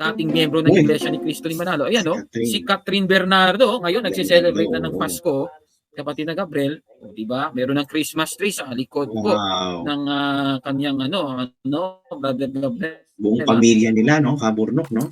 dating miyembro ng. Iglesia ni Cristo ni Manalo. Ayan, no? Si Catherine Bernardo, ngayon nagse-celebrate na ng. Pasko. Kapatid na Gabriel, di ba? Meron ng Christmas tree sa likod po Wow. ng ah, kanyang ano, ano, Brother Gabriel. Buong Diba? pamilya nila, no? Kaburnok, no?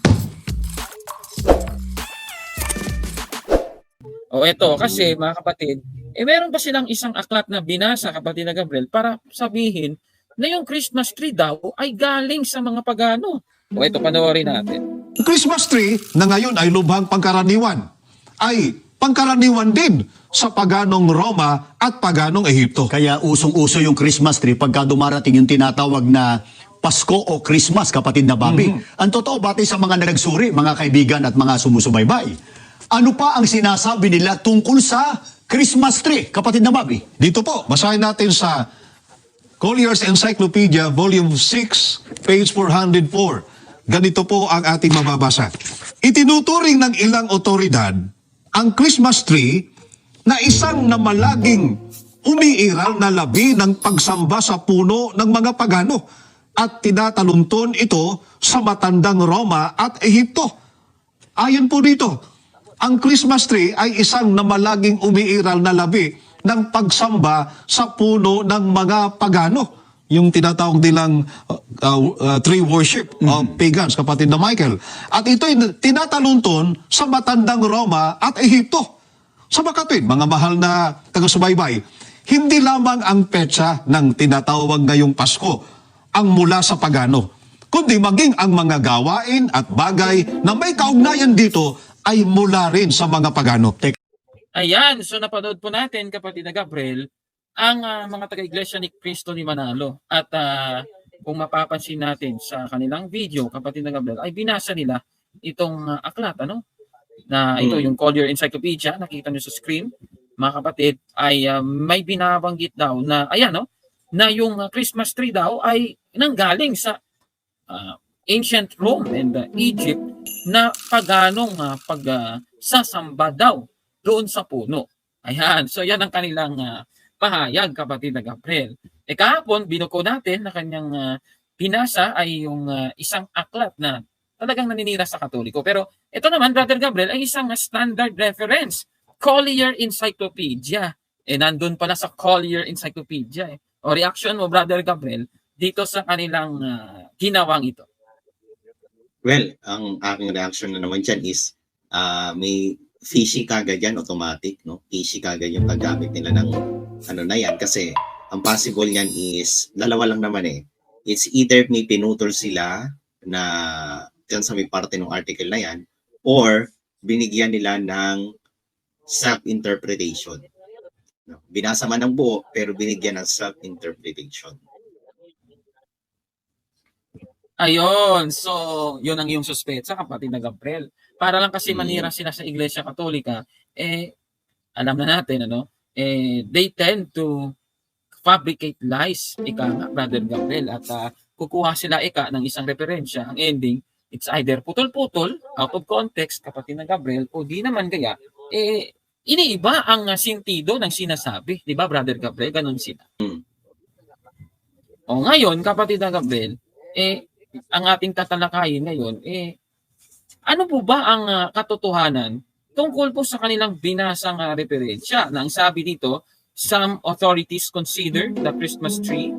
O eto, kasi mga kapatid, eh meron pa silang isang aklat na binasa, kapatid na Gabriel, para sabihin na yung Christmas tree daw ay galing sa mga pagano. O eto, panoorin natin. Christmas tree na ngayon ay lubhang pangkaraniwan ay pangkaraniwan din sa paganong Roma at paganong Ehipto. Kaya usong-uso yung Christmas tree pagka dumarating yung tinatawag na Pasko o Christmas, kapatid na Bobby. Ang totoo, batay sa mga nagsuri, mga kaibigan at mga sumusubaybay. Ano pa ang sinasabi nila tungkol sa Christmas tree, kapatid na Bobby? Dito po, basahin natin sa Collier's Encyclopedia, Volume 6, page 404. Ganito po ang ating mababasa. Itinuturing ng ilang otoridad ang Christmas tree na isang namalaging umiiral na labi ng pagsamba sa puno ng mga pagano at tinatalunton ito sa matandang Roma at Ehipto. Ayon po dito, ang Christmas tree ay isang namalaging umiiral na labi ng pagsamba sa puno ng mga pagano. Yung tinatawag nilang uh, uh, uh, tree worship of pagans, kapatid na Michael. At ito'y tinatalunton sa matandang Roma at Ehipto. Sa makatwid, mga mahal na taga-subaybay, hindi lamang ang petsa ng tinatawag ngayong Pasko ang mula sa pagano, kundi maging ang mga gawain at bagay na may kaugnayan dito ay mula rin sa mga pagano. Ayan, so napanood po natin, kapatid na Gabriel, ang ah, mga taga-iglesia ni Cristo ni Manalo. At ah, kung mapapansin natin sa kanilang video, kapatid na Gabriel, ay binasa nila itong ah, aklat, ano? Na ito, Mm. yung Collier Encyclopedia, nakita nyo sa screen, mga kapatid, ay ah, may binabanggit daw na, ayan, no? Na yung ah, Christmas tree daw ay nanggaling sa ah, ancient Rome and ah, Egypt na paganong uh, pag ah, sasamba daw doon sa puno. Ayan. So yan ang kanilang ah, pahayag, kapatid na Gabriel. E kahapon, binuko natin na kanyang ah, pinasa ay yung ah, isang aklat na talagang naninira sa Katoliko. Pero ito naman, Brother Gabriel, ay isang standard reference. Collier Encyclopedia. Eh, nandun pala sa Collier Encyclopedia. Eh. O reaction mo, Brother Gabriel, dito sa kanilang ah, ginawang ito. Well, ang aking reaction na naman dyan is ah may fishy kagad yan, automatic, no? Fishy kagad yung paggamit nila ng ano na yan kasi ang possible niyan is dalawa lang naman eh. It's either may pinutol sila na dyan sa may parte ng article na yan or binigyan nila ng self-interpretation. Binasa man ng buo pero binigyan ng self-interpretation. Ayun, so yun ang iyong suspetsa kapatid na Gabriel. Para lang kasi Mm. manira sila sa Iglesia Katolika, eh alam na natin ano, eh they tend to fabricate lies, ika nga, Brother Gabriel, at ah, kukuha sila ika ng isang referensya. Ang ending, it's either putol-putol, out of context, kapatid na Gabriel, o di naman kaya, eh, iniiba ang ah, sintido ng sinasabi. Di ba, Brother Gabriel? Ganun sila. Mm. O ngayon, kapatid na Gabriel, eh, ang ating tatalakayin ngayon, eh, ano po ba ang ah, katotohanan tungkol po sa kanilang binasang ah, referensya na ang sabi dito, some authorities consider the Christmas tree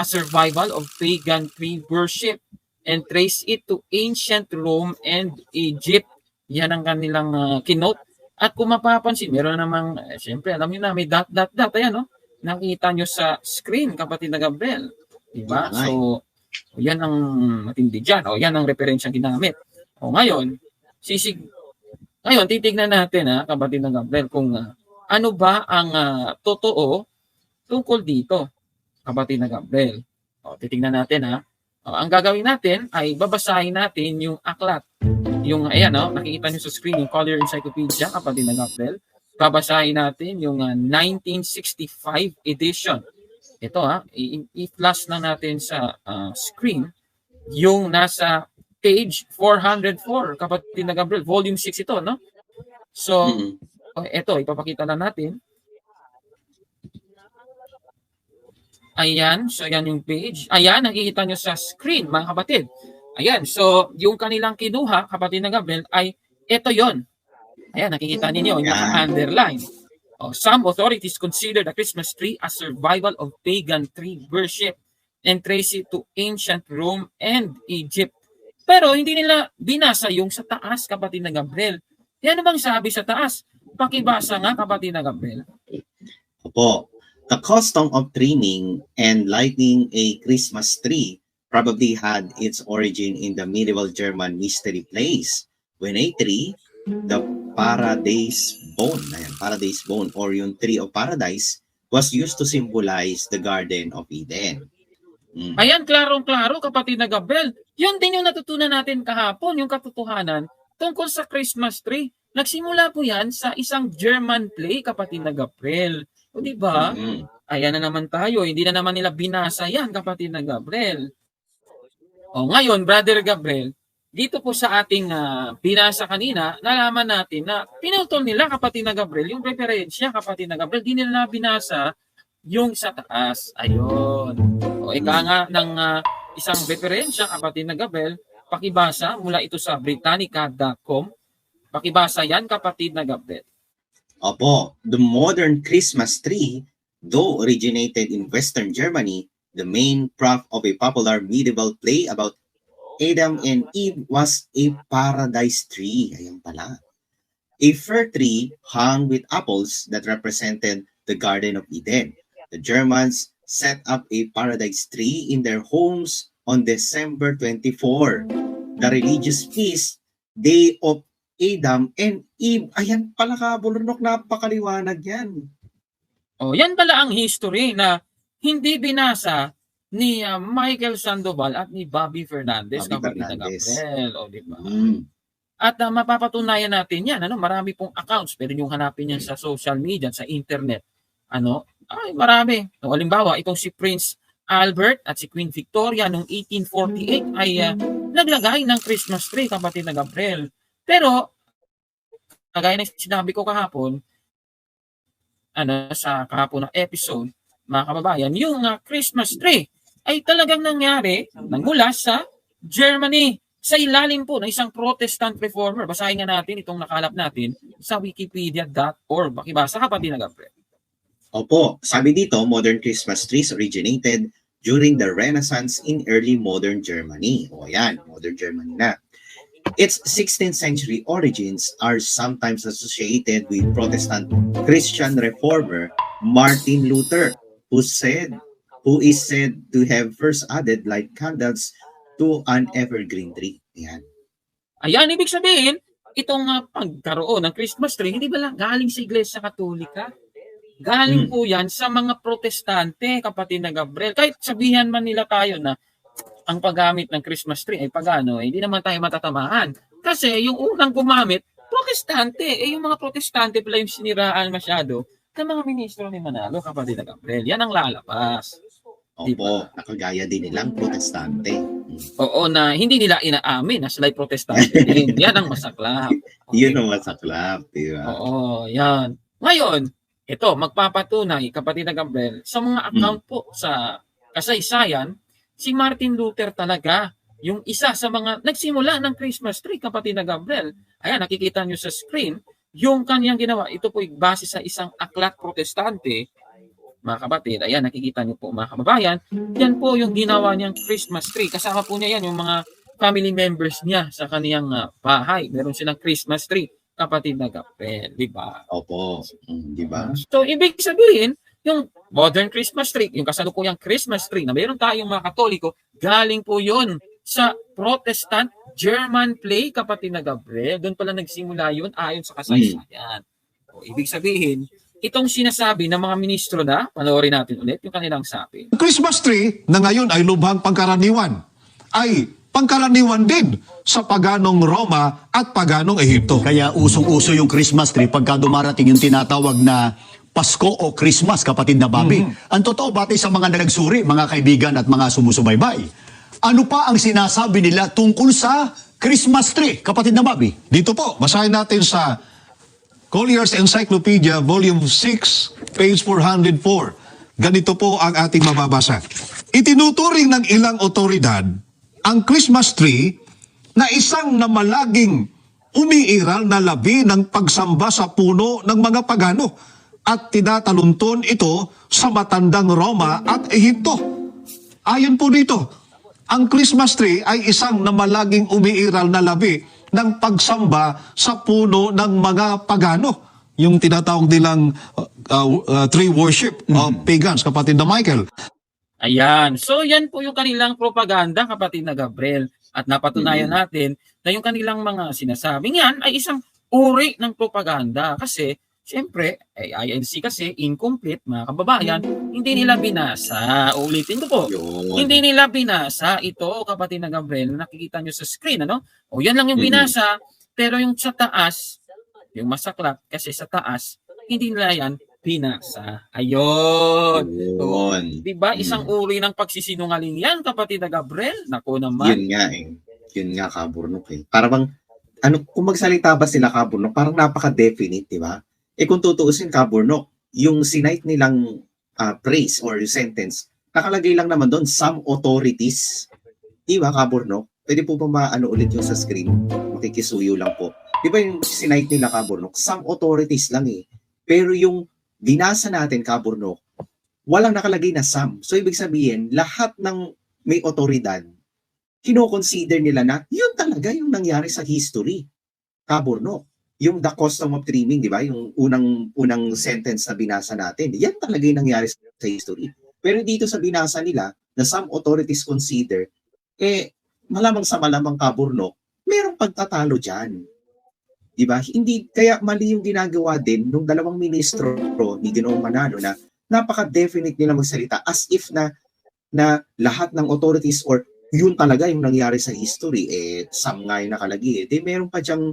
a survival of pagan tree worship and trace it to ancient Rome and Egypt. Yan ang kanilang ah, kinote. At kung mapapansin, meron namang, eh, siyempre, alam niyo na, may dot, dot, dot, ayan, no? Nakita nyo sa screen, kapatid na Gabriel. Diba? So, yan ang matindi dyan. O, yan ang referensyang ginamit. O, ngayon, sisig... Ngayon, titignan natin, ha, kapatid na Gabriel, kung ah, ano ba ang ah, totoo tungkol dito, kapatid na Gabriel. O, titignan natin, ha. O, ang gagawin natin ay babasahin natin yung aklat. Yung, ayan, no, nakikita nyo sa screen, yung Collier Encyclopedia, kapatid na Gabriel. Babasahin natin yung ah, 1965 edition. Ito ha, i-flash na natin sa ah, screen yung nasa page 404, kapatid na Gabriel, volume 6 ito, no? So, Mm-mm. oh, ito, ipapakita na natin. Ayan, so yan yung page. Ayan, nakikita nyo sa screen, mga kapatid. Ayan, so yung kanilang kinuha, kapatid na Gabriel, ay ito yon. Ayan, nakikita ninyo, yung Yan. underline. Oh, some authorities consider the Christmas tree a survival of pagan tree worship and trace it to ancient Rome and Egypt. Pero hindi nila binasa yung sa taas, kapatid na Gabriel. Yan bang sabi sa taas? Pakibasa nga, kapatid na Gabriel. Opo. The custom of trimming and lighting a Christmas tree probably had its origin in the medieval German mystery plays when a tree, the paradise bone, ayan, paradise bone or yung tree of paradise was used to symbolize the Garden of Eden. Mm. Ayan, klarong-klaro, kapatid na Gabriel. Yun din yung natutunan natin kahapon, yung katotohanan tungkol sa Christmas tree. Nagsimula po yan sa isang German play, kapatid na Gabriel. O di ba? Mm. Ayan na naman tayo. Hindi na naman nila binasa yan, kapatid na Gabriel. O ngayon, Brother Gabriel, dito po sa ating ah, binasa kanina, nalaman natin na pinutol nila, kapatid na Gabriel, yung referensya, kapatid na Gabriel, di nila binasa yung sa taas. Ayun. O ika nga ng ah, isang referensya, kapatid na Gabriel, pakibasa mula ito sa Britannica.com. Pakibasa yan, kapatid na Gabriel. Opo, the modern Christmas tree, though originated in Western Germany, the main prop of a popular medieval play about Adam and Eve was a paradise tree. Ayan pala. A fir tree hung with apples that represented the Garden of Eden. The Germans set up a paradise tree in their homes on December 24, the religious feast, day of Adam and Eve. Ayan pala ka, bulunok, napakaliwanag yan. O, yan pala ang history na hindi binasa ni ah, Michael Sandoval at ni Bobby Fernandez. Bobby Fernandez. Gabriel. O, di ba? Mm. At ah, mapapatunayan natin yan. Ano, marami pong accounts. Pwede nyo hanapin yan sa social media, sa internet. Ano? Ay, marami. No, halimbawa, itong si Prince Albert at si Queen Victoria noong 1848 ay ah, naglagay ng Christmas tree, kapatid na Gabriel. Pero, kagaya ng sinabi ko kahapon, ano, sa kahapon na episode, mga kababayan, yung ah, Christmas tree ay talagang nangyari nagmula sa Germany sa ilalim po ng isang Protestant reformer. Basahin nga natin itong nakalap natin sa wikipedia.org. Bakibasa kapatid na Gabriel. Opo, sabi dito, modern Christmas trees originated during the Renaissance in early modern Germany. O yan, modern Germany na. Its 16th century origins are sometimes associated with Protestant Christian reformer Martin Luther, who said, who is said to have first added light candles to an evergreen tree. Yan. Ayan, ibig sabihin, itong ah, pagkaroon ng Christmas tree, hindi ba lang galing sa Iglesia Katolika? Galing Hmm. po yan sa mga protestante, kapatid na Gabriel. Kahit sabihan man nila tayo na ang paggamit ng Christmas tree ay pagano, eh, hindi naman tayo matatamaan. Kasi yung unang gumamit, protestante. Eh, yung mga protestante pala yung siniraan masyado ng mga ministro ni Manalo, kapatid na Gabriel. Yan ang lalabas. Opo, nakagaya din nilang protestante. Mm. Oo, na hindi nila inaamin na sila'y protestante. Yan ang masaklap. Yun ang masaklap, di ba? Oo, yan. Ngayon, ito, magpapatunay, kapatid na Gabriel, sa mga account po sa kasaysayan, si Martin Luther talaga, yung isa sa mga nagsimula ng Christmas tree, kapatid na Gabriel. Ayan, nakikita nyo sa screen, yung kanyang ginawa, ito po base sa isang aklat protestante, mga kapatid, ayan, nakikita nyo po mga kababayan, yan po yung ginawa niyang Christmas tree. Kasama po niya yan, yung mga family members niya sa kaniyang ah, bahay. Meron silang Christmas tree, kapatid na Gabriel, di ba? Opo, mm, di ba? So, ibig sabihin, yung modern Christmas tree, yung kasalukuyang Christmas tree na meron tayong mga Katoliko, galing po yun sa Protestant German play, kapatid na Gabriel. Doon pala nagsimula yun ayon sa kasaysayan. O, ibig sabihin, itong sinasabi ng mga ministro na, panoorin natin ulit yung kanilang sabi. Christmas tree na ngayon ay lubhang pangkaraniwan ay pangkaraniwan din sa paganong Roma at paganong Ehipto. Kaya usong-uso yung Christmas tree pagka dumarating yung tinatawag na Pasko o Christmas, kapatid na Bobby. Ang totoo, batay sa mga nagsuri, mga kaibigan at mga sumusubaybay. Ano pa ang sinasabi nila tungkol sa Christmas tree, kapatid na Bobby? Dito po, basahin natin sa Collier's Encyclopedia, Volume 6, page 404. Ganito po ang ating mababasa. Itinuturing ng ilang otoridad ang Christmas tree na isang namalaging umiiral na labi ng pagsamba sa puno ng mga pagano at tinatalunton ito sa matandang Roma at Ehipto. Ayon po dito, ang Christmas tree ay isang namalaging umiiral na labi ng pagsamba sa puno ng mga pagano. Yung tinatawag nilang uh, uh, tree worship of pagans, kapatid na Michael. Ayan. So, yan po yung kanilang propaganda, kapatid na Gabriel. At napatunayan Mhm. natin na yung kanilang mga sinasabing yan ay isang uri ng propaganda. Kasi, siyempre, ay INC kasi, incomplete, mga kababayan, hindi nila binasa. Ulitin ko po. Yun. Hindi nila binasa ito, kapatid na Gabriel, na nakikita nyo sa screen, ano? O yan lang yung Mhm. binasa, pero yung sa taas, yung masaklap, kasi sa taas, hindi nila yan binasa. Ayun. Yun. Di ba? Isang Mm. uri ng pagsisinungaling yan, kapatid na Gabriel. Nako naman. Yun nga eh. Yun nga, kaburnok eh. Para bang, ano, kung magsalita ba sila kaburnok, parang napaka-definite, di ba? Eh kung tutuusin kaburnok, yung sinight nilang ah, praise or sentence, nakalagay lang naman doon, some authorities. Di ba, kaburnok? Pwede po ba maano ulit yung sa screen? Makikisuyo lang po. Di ba yung sinight nila kaburnok? Some authorities lang eh. Pero yung binasa natin kaburnok, walang nakalagay na some. So ibig sabihin, lahat ng may otoridad, kino-consider nila na yun talaga yung nangyari sa history. Kaburno. Yung the custom of trimming, di ba? Yung unang unang sentence na binasa natin. Yan talaga yung nangyari sa history. Pero dito sa binasa nila, na some authorities consider, eh, malamang sa malamang kaburno, merong pagtatalo dyan. Di ba? Hindi, kaya mali yung ginagawa din nung dalawang ministro ni Ginoong Manalo na napaka-definite nila magsalita as if na na lahat ng authorities or yun talaga yung nangyari sa history, eh, some nga yung nakalagi. Eh. Di meron pa diyang,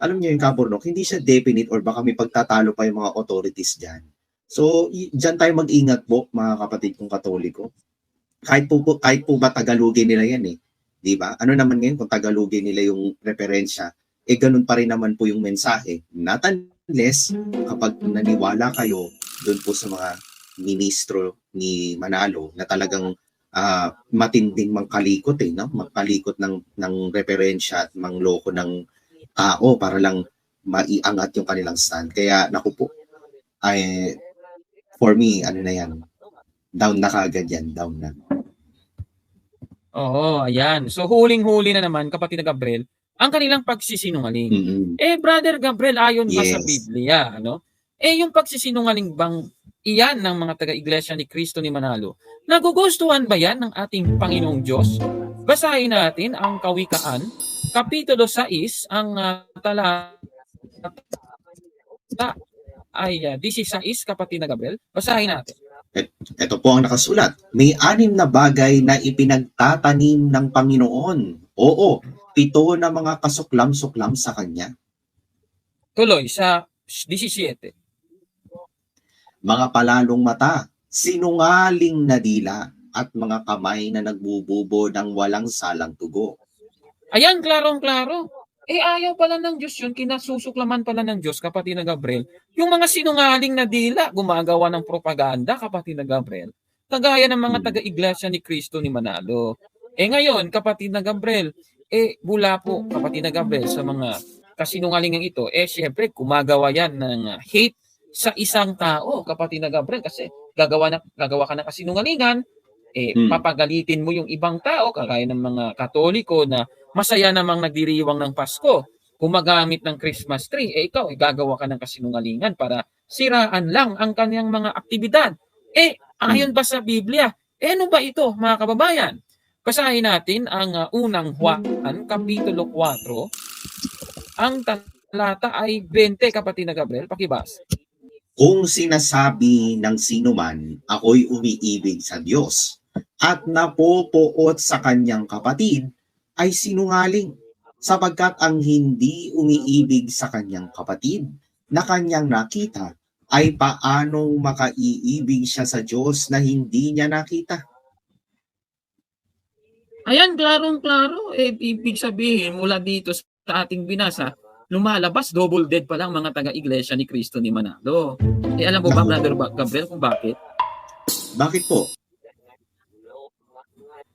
alam niyo yung kaburnok, hindi siya definite or baka may pagtatalo pa yung mga authorities dyan. So, dyan tayo mag-ingat po, mga kapatid kong katoliko. Kahit po, po, kahit po ba Tagalogin nila yan eh. Di ba? Ano naman ngayon kung Tagalogin nila yung referensya, eh ganun pa rin naman po yung mensahe. Not unless kapag naniwala kayo doon po sa mga ministro ni Manalo na talagang ah, matinding mangkalikot eh, no? Mangkalikot ng ng referensya at mangloko ng tao para lang maiangat yung kanilang stand. Kaya naku po, ay for me, ano na yan, down na kaagad yan, down na. Oo, ayan. So, huling-huli na naman, kapatid na Gabriel, ang kanilang pagsisinungaling. Mm-mm. Eh, Brother Gabriel, ayon ba sa Yes. Biblia, ano? Eh, yung pagsisinungaling bang iyan ng mga taga-iglesia ni Kristo ni Manalo, nagugustuhan ba yan ng ating Panginoong Diyos? Basahin natin ang Kawikaan, Kapitulo 6, ang uh, talata ay uh, 16, kapatid na Gabriel. Basahin natin. Ito po ang nakasulat. May anim na bagay na ipinagtatanim ng Panginoon. Oo, pito na mga kasuklam-suklam sa Kanya. Tuloy sa 17. Mga palalong mata, sinungaling na dila, at mga kamay na nagbububo ng walang salang tugo. Ayan, klarong-klaro. Eh, ayaw pala ng Diyos yun, kinasusuklaman pala ng Diyos, kapatid na Gabriel. Yung mga sinungaling na dila, gumagawa ng propaganda, kapatid na Gabriel. Kagaya ng mga Hmm. taga-iglesia ni Kristo ni Manalo. Eh ngayon, kapatid na Gabriel, eh bula po, kapatid na Gabriel, sa mga kasinungalingan ito, eh syempre, gumagawa yan ng hate sa isang tao, kapatid na Gabriel, kasi gagawa, na, gagawa ka ng kasinungalingan, eh, Hmm. papagalitin mo yung ibang tao, kagaya ng mga katoliko na masaya namang nagdiriwang ng Pasko, gumagamit ng Christmas tree, eh ikaw, eh, gagawa ka ng kasinungalingan para siraan lang ang kanyang mga aktibidad. Eh, ayon ba sa Biblia? Eh, ano ba ito, mga kababayan? Basahin natin ang uh, unang Juan, Kapitulo 4. Ang talata ay 20, kapatid na Gabriel. Pakibas. Kung sinasabi ng sino man, ako'y umiibig sa Diyos, at napopoot sa kanyang kapatid, ay sinungaling, sapagkat ang hindi umiibig sa kanyang kapatid na kanyang nakita, ay paanong makaiibig siya sa Diyos na hindi niya nakita? Ayan, klarong-klaro. Eh, ibig sabihin, mula dito sa ating binasa, lumalabas, double dead pa lang mga taga-iglesia ni Kristo ni Manalo. Eh, alam mo ba. Brother Gabriel, kung bakit? Bakit po?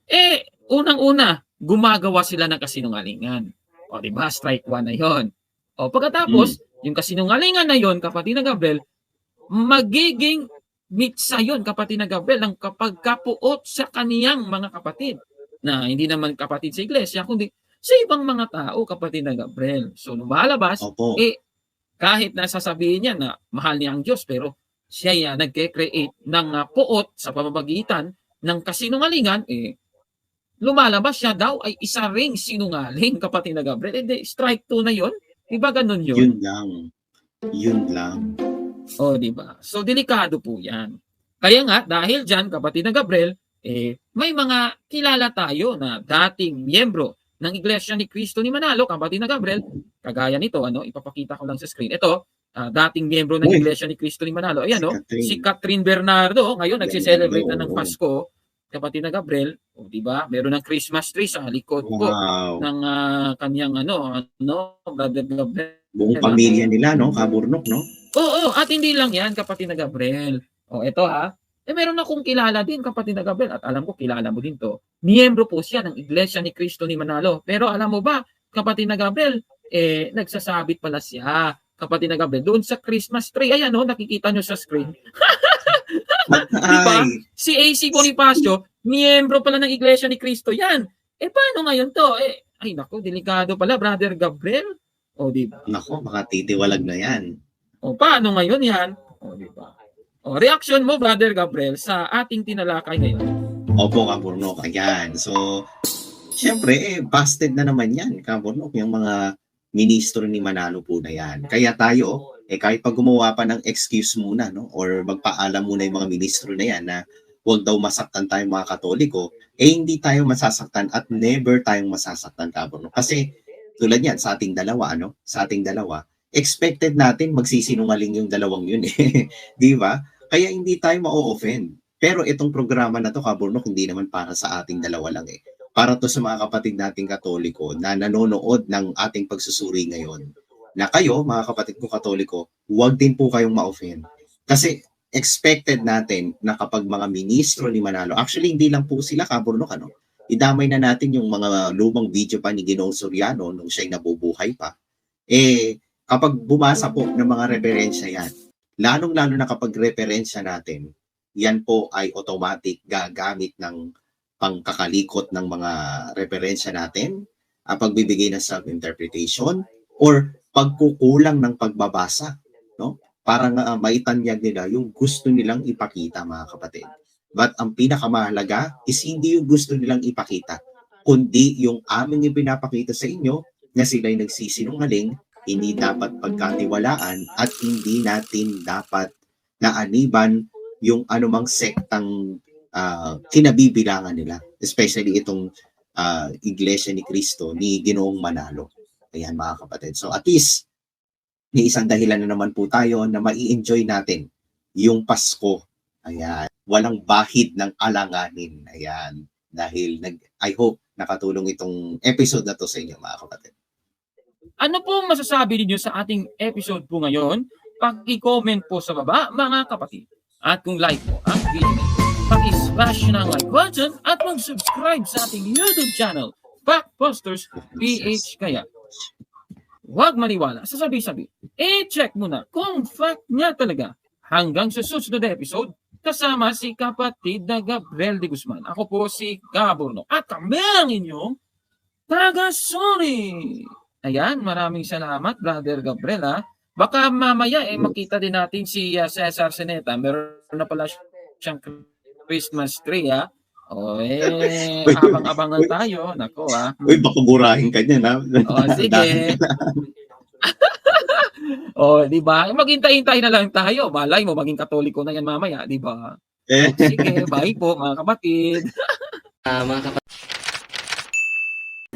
Eh, unang-una, gumagawa sila ng kasinungalingan. O, di ba? Strike one na yon. O, pagkatapos, yung kasinungalingan na yon, kapatid na Gabriel, magiging mitsa yon kapatid na Gabriel, ng kapag kapuot sa kaniyang mga kapatid. Na hindi naman kapatid sa iglesia, kundi sa ibang mga tao, kapatid na Gabriel. So, lumalabas, Opo. eh, kahit na sasabihin niya na mahal niya ang Diyos, pero siya yan nagke-create ng ah, puot sa pamamagitan ng kasinungalingan, eh, lumalabas siya daw ay isa ring sinungaling, kapatid na Gabriel. Eh, di, strike two na yon Diba ganun yun? Yun lang. Yun lang. O, di ba? So, delikado po yan. Kaya nga, dahil dyan, kapatid na Gabriel, eh, may mga kilala tayo na dating miyembro ng Iglesia ni Cristo ni Manalo, kapatid na Gabriel, kagaya nito, ano, ipapakita ko lang sa screen. Ito, ah, dating miyembro ng. Iglesia ni Cristo ni Manalo. Ayan, Si no? Catherine. Si Catherine Bernardo, ngayon nagsiselebrate na ng. Pasko, kapatid na Gabriel, o, di ba? Meron ng Christmas tree sa likod po Wow. ng ah, kanyang ano, ano, Brother Gabriel. Buong pamilya nila, no? Kaburnok, no? Oo, at hindi lang yan, kapatid na Gabriel. O, eto ha. Eh, meron akong kilala din, kapatid na Gabriel, at alam ko, kilala mo din to. Miyembro po siya ng Iglesia ni Cristo ni Manalo. Pero alam mo ba, kapatid na Gabriel, eh, nagsasabit pala siya, kapatid na Gabriel, doon sa Christmas tree. Ayan, no, nakikita nyo sa screen. Diba? Si AC Bonifacio, miyembro pala ng Iglesia ni Cristo. Yan. Eh, paano ngayon to? Eh, ay, naku, delikado pala, Brother Gabriel. O, di ba? nako, baka titiwalag na yan. O paano ngayon yan? O di ba? O reaction mo Brother Gabriel sa ating tinalakay ngayon. Opo, kaburnok. Ayan. So, syempre, eh, busted na naman yan, kaburnok. Yung mga ministro ni Manalo po na yan. Kaya tayo, eh kahit pag gumawa pa ng excuse muna, no? Or magpaalam muna yung mga ministro na yan na huwag daw masaktan tayong mga katoliko, eh hindi tayo masasaktan at never tayong masasaktan, kaburnok. Kasi, tulad yan, sa ating dalawa, ano? Sa ating dalawa, expected natin magsisinungaling yung dalawang yun eh. Di ba? Kaya hindi tayo ma-offend. Pero itong programa na to, Kaburnok, hindi naman para sa ating dalawa lang eh. Para to sa mga kapatid nating katoliko na nanonood ng ating pagsusuri ngayon. Na kayo, mga kapatid ko katoliko, huwag din po kayong ma-offend. Kasi expected natin na kapag mga ministro ni Manalo, actually hindi lang po sila Kaburnok, ano? Idamay na natin yung mga lumang video pa ni Ginoong Soriano nung siya'y nabubuhay pa. Eh, kapag bumasa po ng mga referensya yan, lalong-lalo na kapag referensya natin, yan po ay automatic gagamit ng pangkakalikot ng mga referensya natin, ang pagbibigay ng self-interpretation, or pagkukulang ng pagbabasa, no? Para nga uh, maitanyag nila yung gusto nilang ipakita, mga kapatid. But ang pinakamahalaga is hindi yung gusto nilang ipakita, kundi yung aming ipinapakita sa inyo na sila'y nagsisinungaling, hindi dapat pagkatiwalaan at hindi natin dapat naaniban yung anumang sektang ah, kinabibilangan nila. Especially itong ah, Iglesia ni Cristo ni Ginoong Manalo. Ayan mga kapatid. So at least, may isang dahilan na naman po tayo na mai-enjoy natin yung Pasko. Ayan. Walang bahid ng alanganin. Ayan. Dahil nag, I hope nakatulong itong episode na to sa inyo mga kapatid. Ano po masasabi ninyo sa ating episode po ngayon? Pag-i-comment po sa baba mga kapatid. At kung like po ang video nito, pag-smash ng like button at mag-subscribe sa ating YouTube channel, Backbusters PH Kaya. Huwag maniwala sa sabi-sabi. E-check mo na kung fact niya talaga. Hanggang sa susunod na episode, kasama si kapatid na Gabriel de Guzman. Ako po si Gaborno. At kami ang inyong taga-sorry. Ayan, maraming salamat, Brother Gabriel. Ha? Baka mamaya eh, makita din natin si uh, Cesar Seneta. Meron na pala siyang Christmas tree. Ha? O eh, abang-abangan tayo. Nako ha. Uy, baka burahin ka niyan ha. O sige. o, di ba? Maghintay-hintay na lang tayo. Malay mo, maging katoliko na yan mamaya, di ba? Eh, Sige, bye po mga kapatid. Ah, mga kapatid.